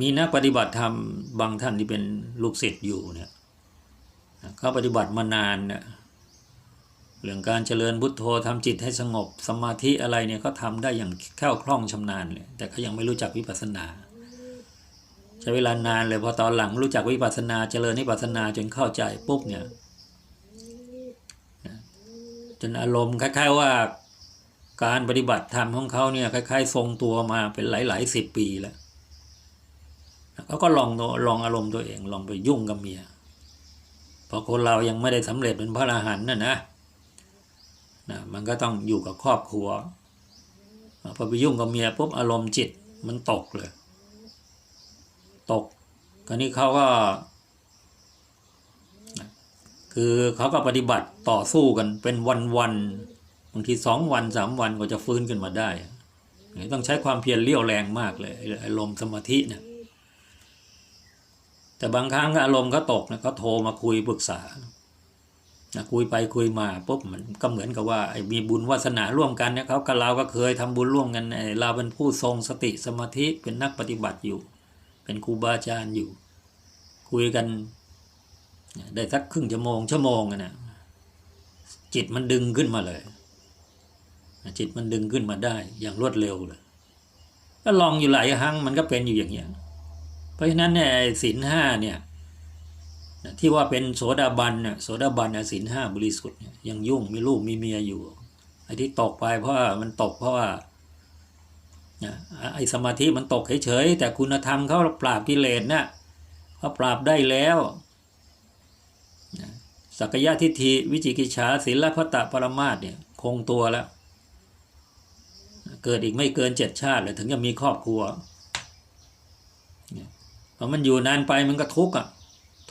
มีนักปฏิบัติธรรมบางท่านที่เป็นลูกศิษย์อยู่เนี่ยเขาปฏิบัติมานานเนี่ยเรื่องการเจริญพุทโธทำจิตให้สงบสมาธิอะไรเนี่ยเขาทำได้อย่างแคล่วคล่องชำนาญเลยแต่เขายังไม่รู้จักวิปัสสนา ใช้เวลานานเลยพอตอนหลังรู้จักวิปัสสนา เจริญวิปัสสนาจนเข้าใจปุ๊บเนี่ยจนอารมณ์คล้าย ๆว่าการปฏิบัติธรรมของเขาเนี่ยคล้าย ๆ ทรงตัวมาเป็นหลายๆสิบปีแล้ว เขาก็ลองลองอารมณ์ตัวเองลองไปยุ่งกับเมียพอคนเรายังไม่ได้สำเร็จเป็นพระอรหันต์นะนะนะมันก็ต้องอยู่กับครอบครัวพอไปยุ่งกับเมียปุ๊บอารมณ์จิตมันตกเลย ตกคราวนี้เขาก็ คือเขาก็ปฏิบัติต่อสู้กันเป็นวันๆบางทีสองวันสามวันก็จะฟื้นขึ้นมาได้ ต้องใช้ความเพียรเลี้ยวแรงมากเลยอารมณ์สมาธิเนี่ย แต่บางครั้งอารมณ์เขาตกนะเขาโทรมาคุยปรึกษานะคุยไปคุยมาปุ๊บมันก็เหมือนกับว่ามีบุญวาสนาร่วมกันเนี่ยเขากับเราก็เคยทำบุญร่วมกันเราเป็นผู้ทรงสติสมาธิเป็นนักปฏิบัติอยู่ เป็นครูบาอาจารย์อยู่ คุยกันได้สักครึ่งชั่วโมงชั่วโมงนะจิตมันดึงขึ้นมาเลยจิตมันดึงขึ้นมาได้อย่างรวดเร็วเลยก็ลองอยู่หลายครั้งมันก็เป็นอยู่อย่างเงี้ย เพราะฉะนั้นเนี่ยศีลห้าเนี่ยที่ว่าเป็นโสดาบันเนี่ยโสดาบันศีลห้าบริสุทธิ์เนี่ยยังยุ่งมีลูกมีเมียอยู่ไอ้ที่ตกไปเพราะว่ามันตกเพราะว่าไอ้สมาธิมันตกเฉยๆแต่คุณธรรมเขาปราบกิเลสนะเขาปราบได้แล้วสักยะทิฏฐิวิจิกิจฉาศีลพัตตปรมาตเนี่ยคงตัวแล้ว เกิดอีกไม่เกินเจ็ดชาติเลยถึงจะมีครอบครัว พอมันอยู่นานไปมันก็ทุกข์อะ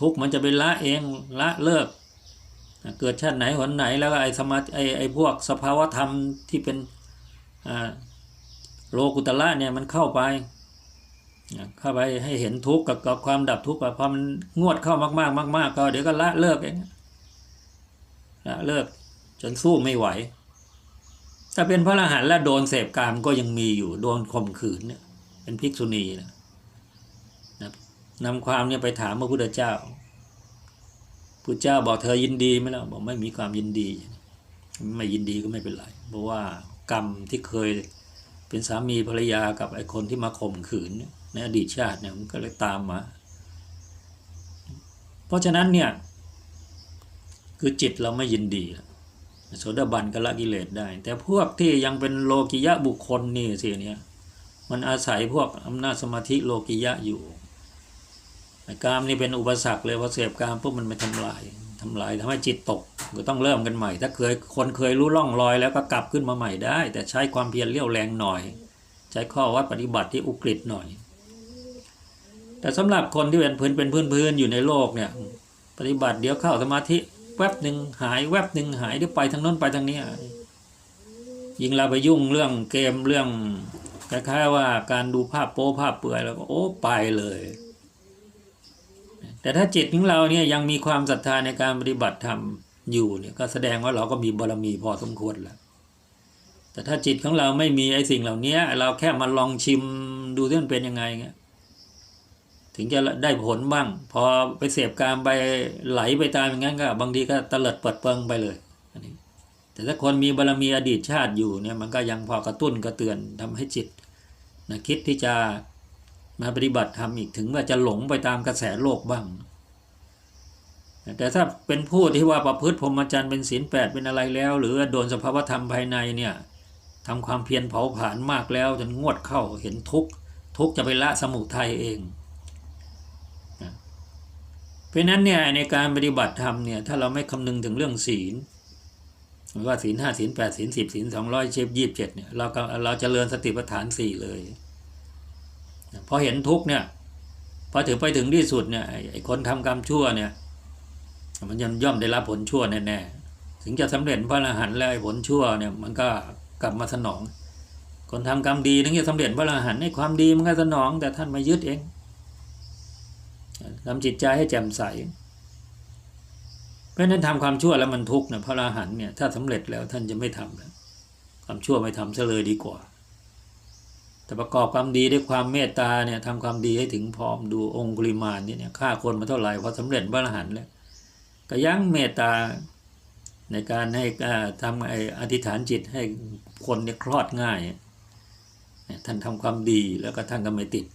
ทุกข์มันจะไปละเองละเลิก เกิดชาติไหนหนไหนแล้วไอ้สมาไอ้ไอ้พวกสภาวธรรมที่เป็นโลกุตละเนี่ยมันเข้าไปเข้าไปให้เห็นทุกข์กับกับความดับทุกข์พอมันงวดเข้ามากๆมากๆก็เดี๋ยวก็ละเลิกเองละเลิกจนสู้ไม่ไหวถ้าเป็นพระอรหันต์แล้วโดนเสพกามก็ยังมีอยู่โดนข่มขืนเนี่ยเป็นภิกษุณีนะ นำความเนี่ยไปถามพระพุทธเจ้าพุทธเจ้าบอกเธอยินดีไหมล่ะบอกไม่มีความยินดี ไม่ยินดีก็ไม่เป็นไร เพราะว่ากรรมที่เคยเป็นสามีภรรยากับไอ้คนที่มาข่มขืนในอดีตชาติเนี่ยมันก็เลยตามมา เพราะฉะนั้นเนี่ยคือจิตเราไม่ยินดีโสดาบันก็ละกิเลสได้ แต่พวกที่ยังเป็นโลกิยะบุคคลนี่สิเนี่ยมันอาศัยพวกอำนาจสมาธิโลกิยะอยู่ กามนี่เป็นอุปสรรคเลยพอเสพกามปุ๊บมันไปทำลายทำลายทำให้จิตตกก็ต้องเริ่มกันใหม่ ถ้าเคยคนเคยรู้ล่องรอยแล้วก็กลับขึ้นมาใหม่ได้ แต่ใช้ความเพียรเลี้ยวแรงหน่อย ใช้ข้อวัดปฏิบัติที่อุกฤษหน่อย แต่สำหรับคนที่เป็นพื้นเป็นพื้นพื้นอยู่ในโลกเนี่ยปฏิบัติเดี๋ยวเข้าสมาธิแวบหนึ่งหายแวบหนึ่งหายเดี๋ยวไปทางโน้นไปทางนี้ยิงเราไปยุ่งเรื่องเกมเรื่องคล้ายๆว่าการดูภาพโป๊ภาพเปื่อยแล้วก็โอ้ไปเลย แต่ถ้าจิตของเราเนี่ยยังมีความศรัทธาในการปฏิบัติธรรมอยู่เนี่ยก็แสดงว่าเราก็มีบารมีพอสมควรแล้วแต่ถ้าจิตของเราไม่มีไอ้สิ่งเหล่านี้เราแค่มาลองชิมดูที่มันเป็นยังไงเงี้ยถึงจะได้ผลบ้าง พอไปเสพการไปไหลไปตามอย่างนั้นก็บางทีก็ตลิดเปิดเปิงไปเลยอันนี้แต่ถ้าคนมีบารมีอดีตชาติอยู่เนี่ยมันก็ยังพอกระตุ้นกระเตือนทำให้จิตนะคิดที่จะ มาปฏิบัติธรรมอีกถึงว่าจะหลงไปตามกระแสโลกบ้าง แต่ถ้าเป็นผู้ที่ว่าประพฤติพรหมจรรย์เป็นศีลแปดเป็นอะไรแล้ว หรือโดนสภาวธรรมภายในเนี่ยทำความเพียรเผาผลาญมากแล้วจนงวดเข้าเห็นทุกทุกจะไปละสมุทัยเองเพราะนั้นเนี่ยในการปฏิบัติธรรมเนี่ยถ้าเราไม่คำนึงถึงเรื่องศีลว่าศีลห้าศีลแปดศีลสิบศีลสองร้อยเชฟยี่สิบเจ็ดเนี่ยเราเราจะเริญสติปัฏฐานสี่เลย พอเห็นทุกเนี่ยพอถึงไปถึงที่สุดเนี่ยไอ้คนทำกรรมชั่วเนี่ย มันย่อมย่อมได้รับผลชั่วแน่ๆถึงจะสำเร็จพระอรหันต์แล้วไอ้ผลชั่วเนี่ยมันก็กลับมาสนอง คนทำกรรมดีถึงจะสำเร็จพระอรหันต์ในความดีมันก็สนอง แต่ท่านมายึดเองทำจิตใจให้แจ่มใสเพราะนั้นทำความชั่วแล้วมันทุกข์เนี่ยพระอรหันต์เนี่ยถ้าสำเร็จแล้วท่านจะไม่ทำแล้วความชั่วไม่ทำซะเลยดีกว่า ประกอบความดีด้วยความเมตตาเนี่ยทำความดีให้ถึงพร้อมดูองคุลิมานเนี่ยฆ่าคนมาเท่าไหร่พอสำเร็จพระอรหันต์แล้วก็ยั้งเมตตาในการให้ทำไอ้อธิษฐานจิตให้คนเนี่ยคลอดง่ายเนี่ยท่านทำความดีแล้วก็ท่านก็ไม่ติด